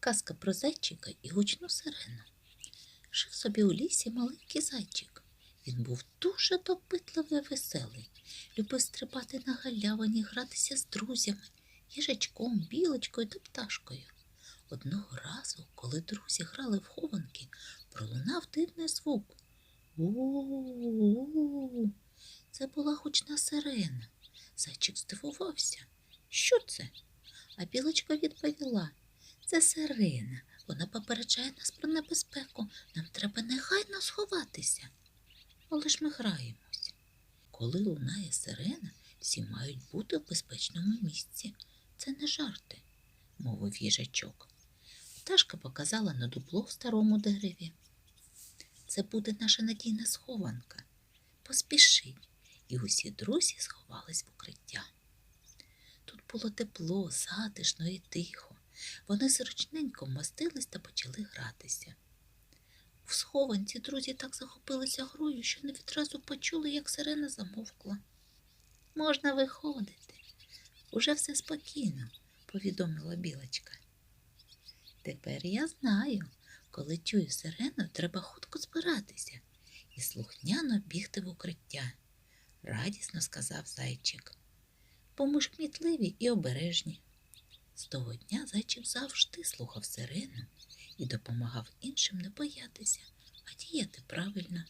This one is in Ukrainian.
Казка про зайчика і гучну сирену. Жив собі у лісі маленький зайчик. Він був дуже допитливий веселий, любив стрибати на галявині, гратися з друзями, їжачком, білочкою та пташкою. Одного разу, коли друзі грали в хованки, пролунав дивний звук. У-у-у. Це була гучна сирена. Зайчик здивувався. Що це? А білочка відповіла. Це сирена. Вона попереджає нас про небезпеку. Нам треба негайно сховатися. Але ж ми граємось. Коли лунає сирена, всі мають бути в безпечному місці. Це не жарти, мовив їжачок. Пташка показала на дупло в старому дереві. Це буде наша надійна схованка. Поспішіть. І усі друзі сховались в укриття. Тут було тепло, затишно і тихо. Вони зручненько вмостились та почали гратися. В схованці друзі так захопилися грою, що не відразу почули, як сирена замовкла. Можна виходити. Уже все спокійно, повідомила білочка. Тепер я знаю, коли чую сирену, треба хутко збиратися і слухняно бігти в укриття, радісно сказав зайчик. Бо ми ж кмітливі і обережні. Того дня зайчик завжди слухав сирену і допомагав іншим не боятися, а діяти правильно.